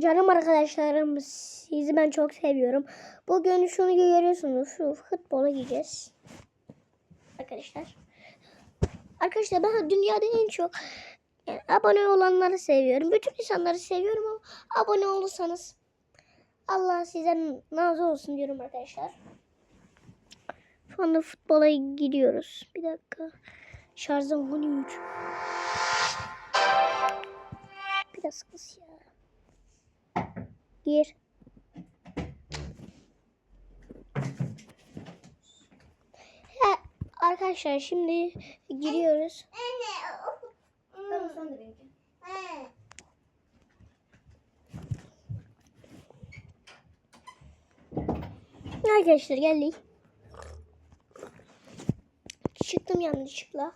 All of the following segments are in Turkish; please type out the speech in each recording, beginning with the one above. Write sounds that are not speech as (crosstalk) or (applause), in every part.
canım arkadaşlarım sizi ben çok seviyorum. Bugün şunu görüyorsunuz. Şu futbola gideceğiz. Arkadaşlar. Arkadaşlar ben dünyada en çok yani abone olanları seviyorum. Bütün insanları seviyorum ama abone olursanız Allah sizden razı olsun diyorum arkadaşlar. Şu anda futbola gidiyoruz. Bir dakika. Şarjım 13. Biraz kıs ya. Gir. He, arkadaşlar şimdi giriyoruz. Arkadaşlar geldik. Çıktım yanlışlıkla.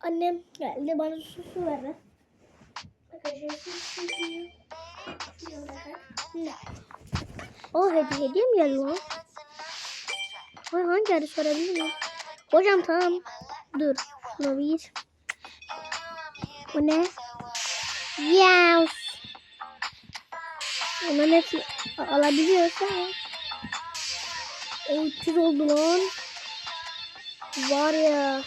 Annem geldi bana su verdi. Arkadaşlar su su su. Ne? O hediye hediye mi geldi lan? Ay hangi arı sorabilir miyim? Hocam tamam. Dur. Şuna bir. Bu ne? Yes. Bunların hepsini a- alabiliyorsa. O 300 oldu lan. Var ya.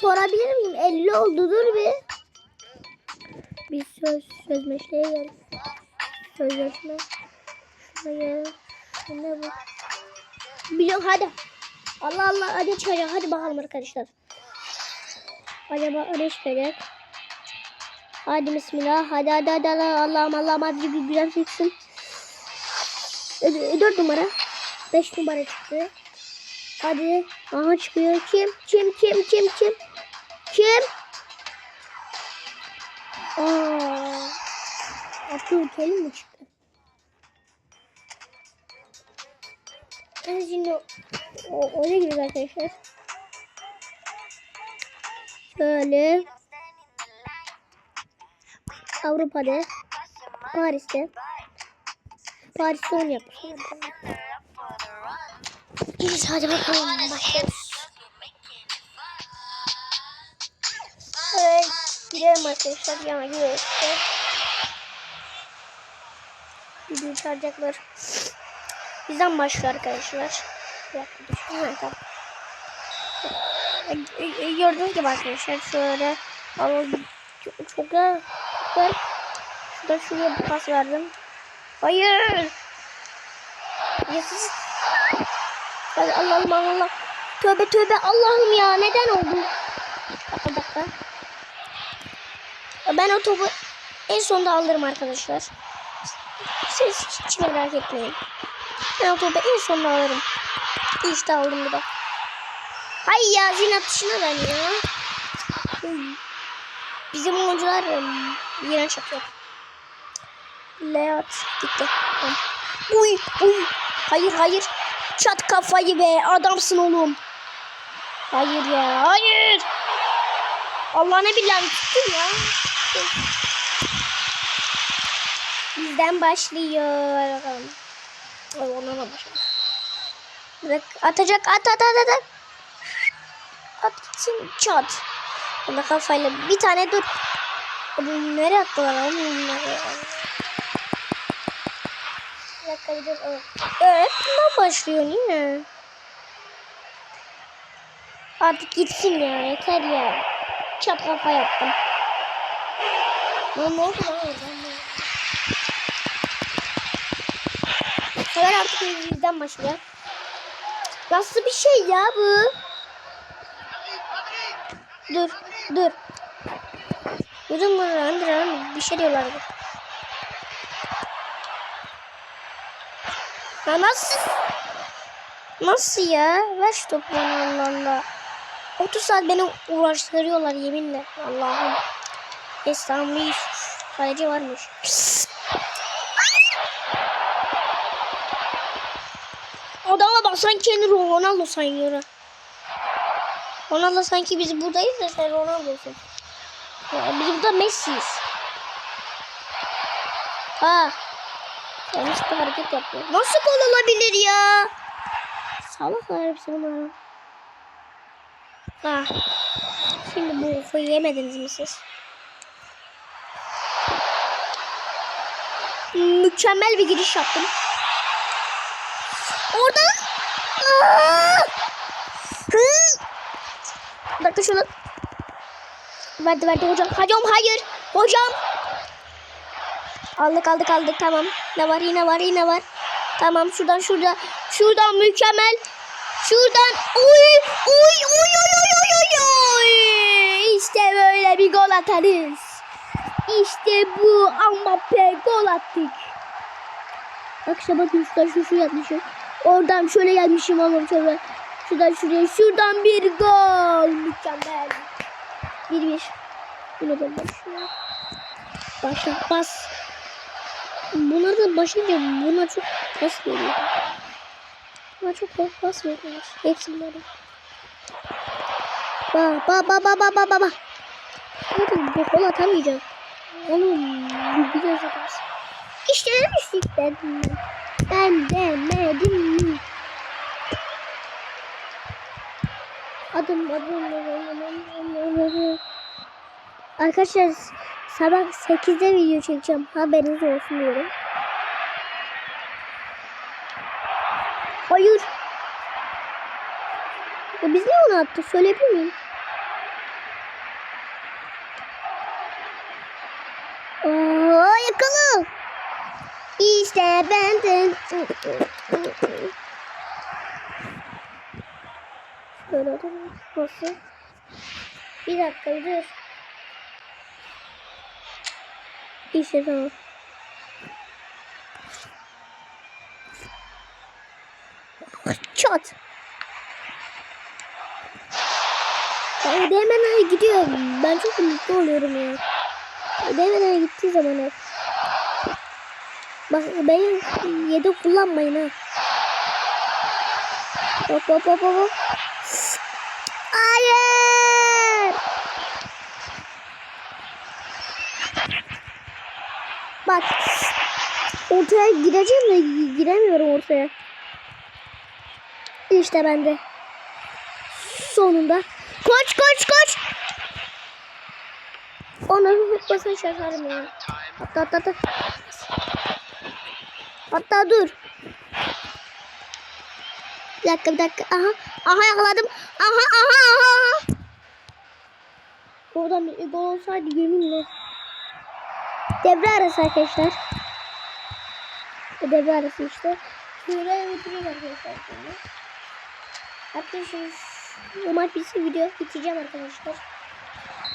Sorabilir miyim? 50 oldu dur bir. Bir söz sözleşmeye gel. Sözleşme. Şuna gel. Ne bu? Biliyorum hadi. Allah Allah hadi çıkacak. Hadi bakalım arkadaşlar. Acaba ne çıkacak? Hadi bismillah. Hadi hadi hadi. Allah'ım Allah'ım hadi bir güzel çıksın. Ö- Dört numara. Beş numara çıktı. Hadi. Aha çıkıyor. Kim? Kim? Kim? Kim? Kim? Kim? Aa. Abdülkerim mi çıktı? Ben şimdi o, oraya gidiyoruz arkadaşlar. Şöyle. Avrupa'da. Paris'te. Paris'te onu yapmışlar. Evet hadi bakalım başlıyoruz. Evet gidelim arkadaşlar yana işte. Videoyu çağıracaklar. Bizden başlıyor arkadaşlar. Bir dakika dur. Ha, tamam. E, e, e, Gördüğünüz gibi arkadaşlar şöyle ama çok, çok da ben şurada şuraya bir pas verdim. Hayır. Yesiz. Hadi Allah'ım Allah. Tövbe tövbe Allah'ım ya neden oldu? Bir dakika. Ben o topu en sonunda alırım arkadaşlar. Siz hiç merak etmeyin. Ben o topu en sonunda alırım. İşte aldım bir de. Hay ya zin atışına ben ya. Bizim oyuncular iğrenç atıyor. Leat gitti. Uy uy. Hayır hayır. Çat kafayı be. Adamsın oğlum. Hayır ya. Hayır. Allah ne billahi tuttum ya. Bizden başlıyor. Ay ona da başlıyor. Atacak at at at at. At gitsin çat. Ona kafayla bir tane dur. Oğlum nereye attılar oğlum bunları ya? Dakika dur. Evet. Bundan başlıyor niye? Artık gitsin ya yeter ya. Çat kafa yaptım. Lan ne oldu lan sefer artık bizden başlıyor. Nasıl bir şey ya bu? Dur, dur. Durun bunu Andra bir şey diyorlardı. Ya nasıl? Nasıl ya? Ver şu topu bana Allah Allah. 30 saat beni uğraştırıyorlar yeminle. Allah'ım. Estağfurullah. Kaleci varmış. Adama bak sanki kendi Ronaldo sanıyor. Ronaldo sanki biz buradayız da sen Ronaldo'sun. Biz burada Messi'yiz. Ha. Yanlış bir hareket yapıyor. Nasıl gol olabilir ya? Salaklar hepsi bunlar. Ah. Şimdi bu ufayı yemediniz mi siz? Mükemmel bir giriş yaptım. Bir dakika şunu. Verdi verdi hocam. Hocam hayır. Hocam. Aldık aldık aldık tamam. Ne var yine var yine var. Tamam şuradan şurada. Şuradan mükemmel. Şuradan. Uy uy uy uy uy uy uy. İşte böyle bir gol atarız. İşte bu Mbappe gol attık. Bak işte bakın şuradan şu şu yapmışım. Oradan şöyle gelmişim oğlum şöyle. Şuradan şuraya şuradan bir gol. Mükemmel. Bir bir. Yine ben başlıyorum. Başla bas. Bunlar da başlayınca buna çok bas veriyor. Buna çok bas veriyor. Hepsi bunları. Ba ba ba ba ba ba ba ba. Hadi bu kol atamayacağım. Onu güzel atarsın. İşte demiştik ben. Ben demedim? Adım adım adım adım adım adım. Arkadaşlar sabah 8'de video çekeceğim. Haberiniz olsun diyorum. Hayır. Ya biz niye onu attık? Söyleyebilir miyim? Oo, yakala. İşte benden. Şöyle oturayım. Nasıl? Bir dakika dur. İşte tamam. Çat. Ya Ödemena'ya gidiyor. Ben çok mutlu oluyorum ya. Ödemena'ya gittiği zaman hep. Bak beni yedek kullanmayın ha. Hop hop hop hop. Hayır. Bak. Ortaya gireceğim de giremiyorum ortaya. İşte bende. Sonunda. Koç koç koç. Onu hıplasın şaşarım ya. Hatta hatta hatta. Hatta dur. Bir dakika bir dakika. Aha. Aha yakaladım. Aha aha aha. Oradan bir gol olsaydı yeminle. Devre arası arkadaşlar. Devre arası işte. Şöyle bitireyim arkadaşlar. Şimdi. Arkadaşlar bu maç bitsin video bitireceğim arkadaşlar.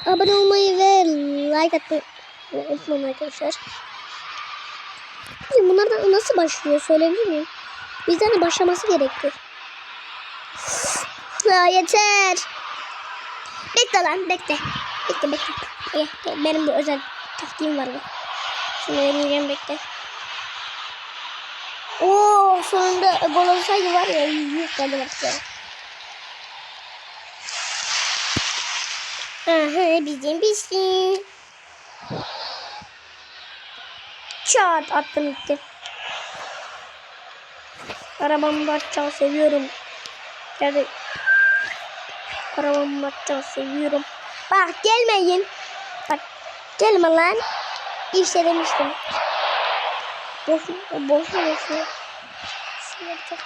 Abone olmayı ve like atmayı unutmayın arkadaşlar. Peki bunlardan nasıl başlıyor söyleyebilir miyim? Bizden de başlaması gerekti. (sighs) Ya yeter. Bekle lan bekle. Bekle bekle. Benim bir özel taktiğim var bu. Şunu deneyeceğim bekle. Oo sonunda gol olsaydı var ya yüz geldi bak Aha bizim bizim. Çat attım gitti. Arabamı bakacağım seviyorum. Geldi. Arabamı bakacağım seviyorum. Bak gelmeyin. Gelme lan. İşte demiştim. Boş, boş, boş. Şunu yapacak.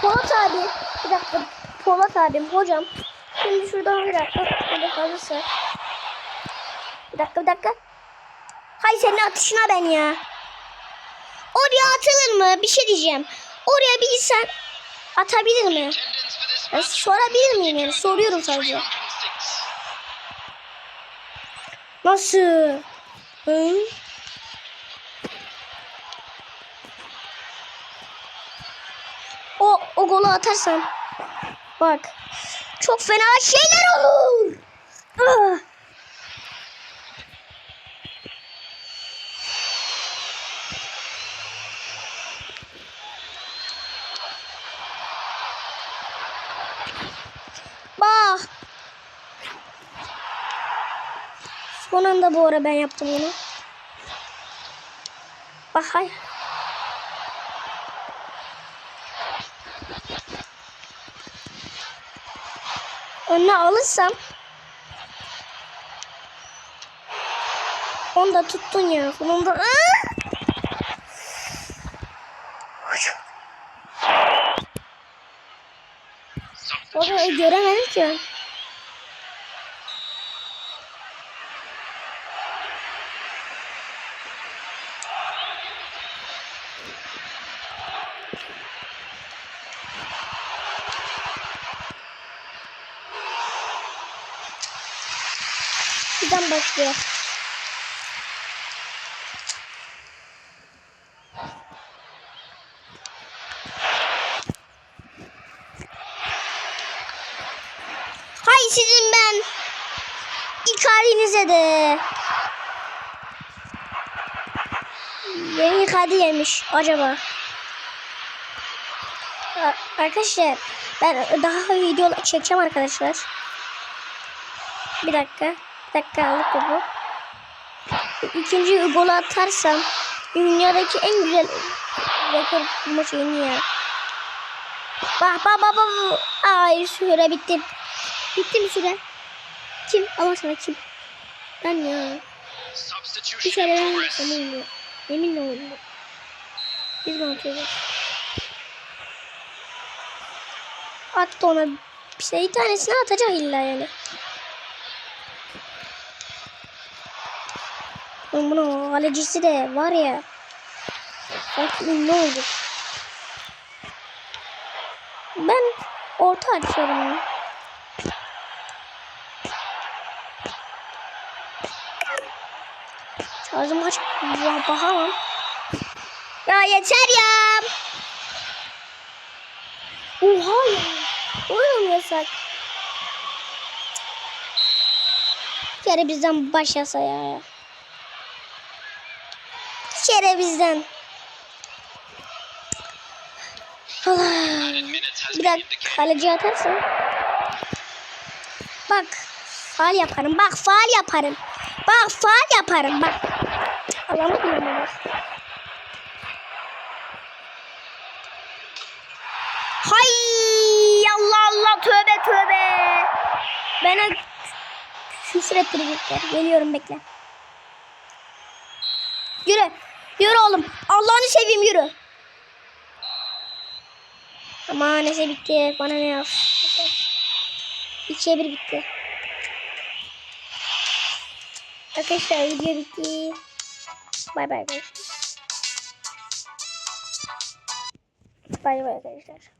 Polat abi. Bir dakika. Polat abim hocam. Şimdi şuradan bir dakika. Böyle kalırsa. Bir dakika bir dakika. Hay senin atışına ben ya. Oraya atılır mı? Bir şey diyeceğim. Oraya bir insan atabilir mi? Ben sorabilir miyim yani? Soruyorum sadece. Nasıl? Hı? O, o golü atarsam bak çok fena şeyler olur. Ah. Bak. Son anda bu ara ben yaptım onu. Bak hay. Önüne alırsam onu da tuttun ya. Onu da... Aa! Orayı göremedim ki. Buradan başlıyor. Hay sizin ben. İlk halinize de. Kadi yemiş acaba. Arkadaşlar ben daha video çekeceğim arkadaşlar. Bir dakika. Bir dakika aldık bu. İkinci golü atarsam dünyadaki en güzel rekor bulma şeyini ya. Bak bak bak bak. Ay süre bitti. Bitti mi süre? Kim? Allah sana kim? Ben ya. Bir in ben yeminle. Yeminle oynuyor. Biz mi atıyoruz? Attı ona. Şey bir tanesini atacak illa yani. Oğlum bunun alecisi de var ya. Bak ne oldu? Ben orta açıyorum. ya. Şarjım kaç? Ya bakamam. Ya yeter ya. Oha ya. Oyun yasak. Kere bizden başlasa ya. Kere bizden. Allah. Minutes has Bir been dakika indicated. kaleci atarsın. Bak faal yaparım. Bak faal yaparım. Bak faal yaparım. Bak. Alamadım bunu. Hay Allah Allah tövbe tövbe. Bana küfür ettirecekler. Geliyorum bekle. Yürü. Yürü oğlum. Allah'ını seveyim yürü. Ama neyse bitti. Bana ne yap? İkiye bir bitti. Arkadaşlar video bitti. Bay bay arkadaşlar. Bay bay arkadaşlar.